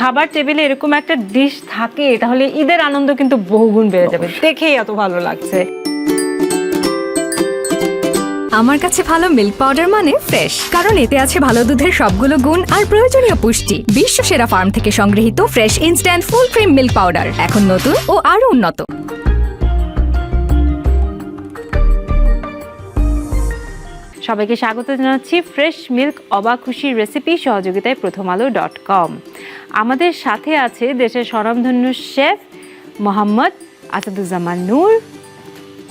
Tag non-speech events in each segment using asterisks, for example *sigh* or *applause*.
খাবার টেবিলে এরকম একটা ডিশ থাকে তাহলে ঈদের আনন্দ কিন্তু বহুগুণ বেড়ে যাবে। দেখেই এত ভালো লাগছে। আমার কাছে ভালো মিল্ক পাউডার মানে ফ্রেশ কারণ এতে আছে ভালো দুধের সবগুলো গুণ আর প্রয়োজনীয় পুষ্টি। বিশ্ব সেরা ফার্ম থেকে সংগৃহীত fresh instant full cream milk powder এখন নতুন ও আরও উন্নত। সবাইকে স্বাগত জানাচ্ছি ফ্রেশ মিল্ক অবাক খুশির রেসিপি সহযোগিতায় প্রথম আলো ডট কম আমাদের সাথে আছে দেশের স্বনামধন্য শেফ মোহাম্মদ আসাদুজ্জামান নূর।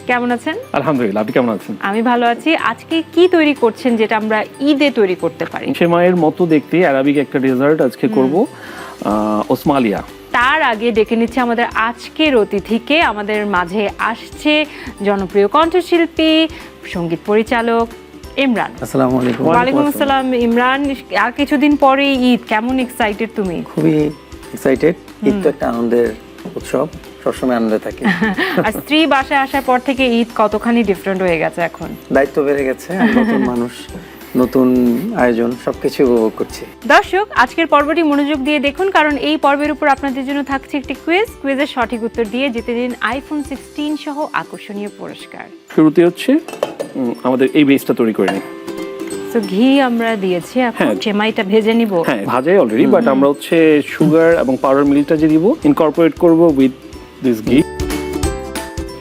কেমন আছেন? আলহামদুলিল্লাহ আপনি কেমন আছেন? আমি ভালো আছি। আজকে কি তৈরি করছেন যেটা আমরা ঈদে তৈরি করতে পারি? সেমাইয়ের মতো দেখতে অ্যারাবিক একটা ডেজার্ট আজকে করব ওসমালিয়া। তার আগে ডেকে নিচ্ছে আমাদের আজকের অতিথিকে। আমাদের মাঝে আসছে জনপ্রিয় কণ্ঠশিল্পী সংগীত পরিচালক ইমরান। আসসালামু আলাইকুম। ওয়ালাইকুম আসসালাম ইমরান। আর কিছুদিন পরে ঈদ। কেমন এক্সাইটেড তুমি? খুবই এক্সাইটেড ঈদ তো একটা আনন্দের উৎসব সবসময় আনন্দে থাকি। *laughs* আর স্ত্রী বাসায় আসার পর থেকে ঈদ কতখানি ডিফারেন্ট হয়ে গেছে এখন? দায়িত্ব বেড়ে গেছে নতুন মানুষ নতুন আয়োজন সবকিছু উপভোগ করছি। দর্শক আজকের পর্বটি মনোযোগ দিয়ে দেখুন কারণ এই পর্বের উপর আপনাদের জন্য থাকছে একটি কুইজ কুইজের সঠিক উত্তর দিয়ে জিতে নিন আইফোন সিক্সটিন সহ আকর্ষণীয় পুরস্কার। শুরুতে হচ্ছে আমাদের এই বেসটা তৈরি করে নিই। তো ঘি আমরা দিয়েছি এখন হ্যাঁ। সেমাইটা ভেজে নিব। হ্যাঁ ভাজাই অলরেডি বাট আমরা হচ্ছে সুগার এবং পাউডার মিল্কটা যে দিব ইনকর্পোরেট করব with this ghee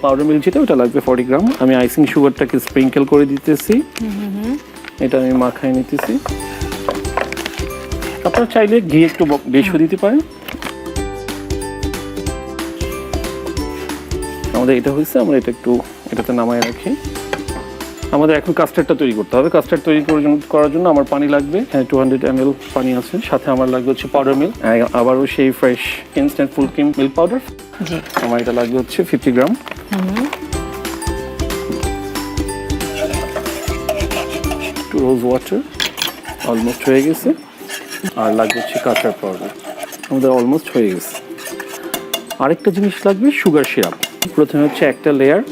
powder milk যেটা ওটা লাগবে ফর্টি গ্রাম আমি আইসিং সুগারটাকে স্প্রিঙ্কেল করে দিতেছি। এটা আমি মাখায় নিতেছি। আপনারা চাইলে ঘি একটু ব- বেশিও দিতে পারেন। আমাদের এটা হয়েছে আমরা এটা একটু এটাতে নামায় রাখি। আমাদের এখন কাস্টার্ডটা তৈরি করতে হবে। কাস্টার্ড তৈরি করার জন্য- করার জন্য আমার পানি লাগবে। টু হান্ড্রেড এম এল পানি আছে। সাথে আমার লাগবে হচ্ছে পাউডার মিল্ক আবারও সেই fresh instant full cream milk powder আমার এটা লাগবে হচ্ছে fifty gram two rose water almost হয়ে গেছে। আর লাগবে হচ্ছে কাঁচার পাউডার আমাদের অলমোস্ট হয়ে গেছে। আরেকটা জিনিস লাগবে সুগার সিরাপ প্রথমে হচ্ছে একটা লেয়ার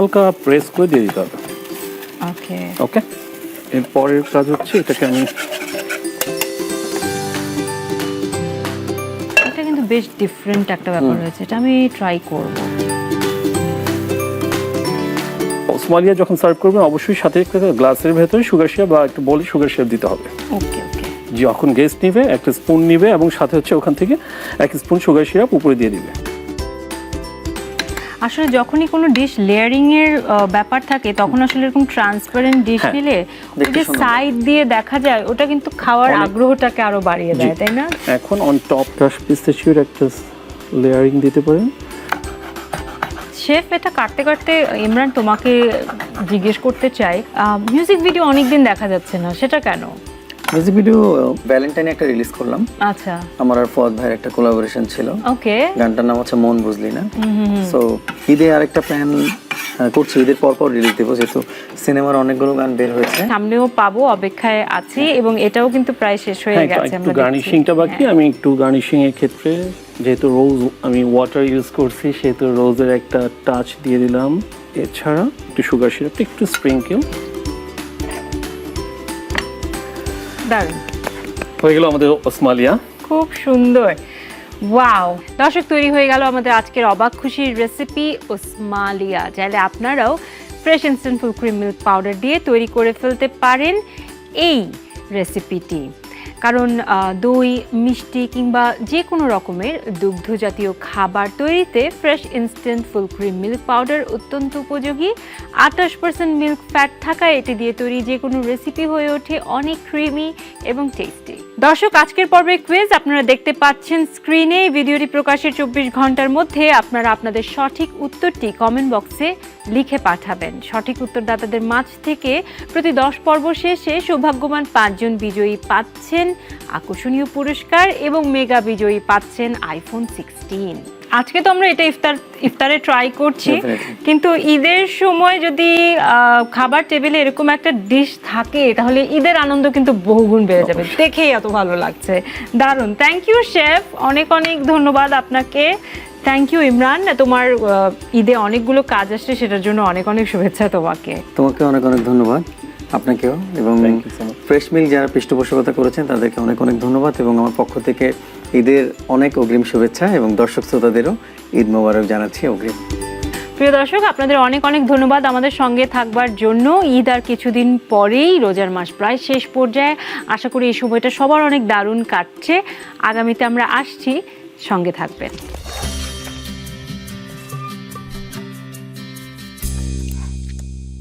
হালকা প্রেস করে দিয়ে দিতে হবে। ওকে ওকে এর পরের কাজ হচ্ছে এটাকে আমি এটা কিন্তু বেশ ডিফারেন্ট একটা ব্যাপার হয়েছে এটা আমি ট্রাই করব। ওসমালিয়া যখন সার্ভ করবেন অবশ্যই সাথে একটা গ্লাসের ভেতরে সুগার সিরাপ বা একটু বলে সুগার সিরাপ দিতে হবে। ওকে ওকে যখন গেস্ট নিবে একটা স্পুন নিবে এবং সাথে হচ্ছে ওখান থেকে এক স্পুন সুগার সিরাপ উপরে দিয়ে দিবে। আসলে যখনই কোনো ডিশ লেয়ারিং এর ব্যাপার থাকে তখন আসলে এরকম ট্রান্সপারেন্ট ডিশ নিলে যে সাইড দিয়ে দেখা যায় ওটা কিন্তু খাওয়ার আগ্রহটাকে আরও বাড়িয়ে দেয় তাই না? এখন অন টপ ক্রাশ পিস্তাচিওর একটা লেয়ারিং দিতে পারেন। শেফ এটা কাটতে কাটতে ইমরান তোমাকে জিজ্ঞেস করতে চাই মিউজিক ভিডিও অনেকদিন দেখা যাচ্ছে না সেটা কেন? মিউজিক ভিডিও ভ্যালেন্টাইনে একটা রিলিজ করলাম। আচ্ছা। আমার আর ফদ ভাইয়ের একটা কোলাবোরেশন ছিল। ওকে গানটার নাম হচ্ছে মন বুঝলি না। সো ঈদে আরেকটা প্ল্যান করছি। ঈদের পর পর রিলিজ দেবো যেহেতু সিনেমার অনেকগুলো গান বের হয়েছে। সামনেও পাবো অপেক্ষায় আছি এবং এটাও কিন্তু প্রায় শেষ হয়ে হ্যাঁ গেছে একটু। গার্নিশিংটা বাকি। হ্যাঁ। আমি একটু গার্নিশিং এর ক্ষেত্রে যেহেতু রোজ আমি ওয়াটার ইউজ করছি সেহেতু রোজের একটা টাচ দিয়ে দিলাম। এছাড়া একটু সুগার সিরাপটা একটু স্প্রিঙ্কেল দারুণ। হয়ে গেল আমাদের ওসমালিয়া। খুব সুন্দর। ওয়াও দর্শক তৈরি হয়ে গেল আমাদের আজকের অবাক খুশির রেসিপি ওসমালিয়া। চাইলে আপনারাও fresh instant full cream milk powder দিয়ে তৈরি করে ফেলতে পারেন এই রেসিপিটি কারণ দই, মিষ্টি কিংবা যে কোনো রকমের দুগ্ধ জাতীয় খাবার তৈরিতে fresh instant full cream milk powder অত্যন্ত উপযোগী। আঠাশ পার্সেন্ট মিল্ক ফ্যাট থাকায় এটি দিয়ে তৈরি যে কোনো রেসিপি হয়ে ওঠে অনেক ক্রিমি এবং টেস্টি দর্শক, আজকের পর্বে কুইজ আপনারা দেখতে পাচ্ছেন স্ক্রিনে ভিডিওটি প্রকাশের চব্বিশ ঘণ্টার মধ্যে আপনারা আপনাদের সঠিক উত্তরটি কমেন্ট বক্সে লিখে পাঠাবেন। সঠিক উত্তরদাতাদের মাঝ থেকে প্রতি দশ পর্ব শেষে সৌভাগ্যবান পাঁচজন বিজয়ী পাচ্ছেন। আকর্ষণীয় পুরস্কার এবং মেগা বিজয়ী পাচ্ছেন আইফোন সিক্সটিন আজকে তো আমরা এটা ইফতার ইফতারে ট্রাই করছি। কিন্তু ঈদের সময় যদি খাবার টেবিলে এরকম একটা ডিশ থাকে তাহলে ঈদের আনন্দ কিন্তু বহুগুণ বেড়ে যাবে। দেখেই এত ভালো লাগছে। দারুণ। থ্যাংক ইউ শেফ অনেক অনেক ধন্যবাদ আপনাকে। Thank you Imran. তোমার ঈদে অনেকগুলো কাজ আসছে সেটার জন্য অনেক অনেক শুভেচ্ছা তোমাকে। তোমাকে অনেক অনেক ধন্যবাদ। আপনাকেও এবং. ফ্রেশ মিল যারা পৃষ্ঠপোষকতা করেছেন তাদেরকে অনেক অনেক ধন্যবাদ এবং আমার পক্ষ থেকে ঈদের অনেক অগ্রিম শুভেচ্ছা এবং দর্শক শ্রোতাদেরও ঈদ মোবারক জানাচ্ছি অগ্রিম। প্রিয় দর্শক আপনাদের অনেক অনেক ধন্যবাদ আমাদের সঙ্গে থাকবার জন্য। ঈদ আর কিছুদিন পরেই রোজার মাস প্রায় শেষ পর্যায়ে। আশা করি এই সময়টা সবার অনেক দারুণ কাটছে। আগামীতে আমরা আসছি। সঙ্গে থাকবেন।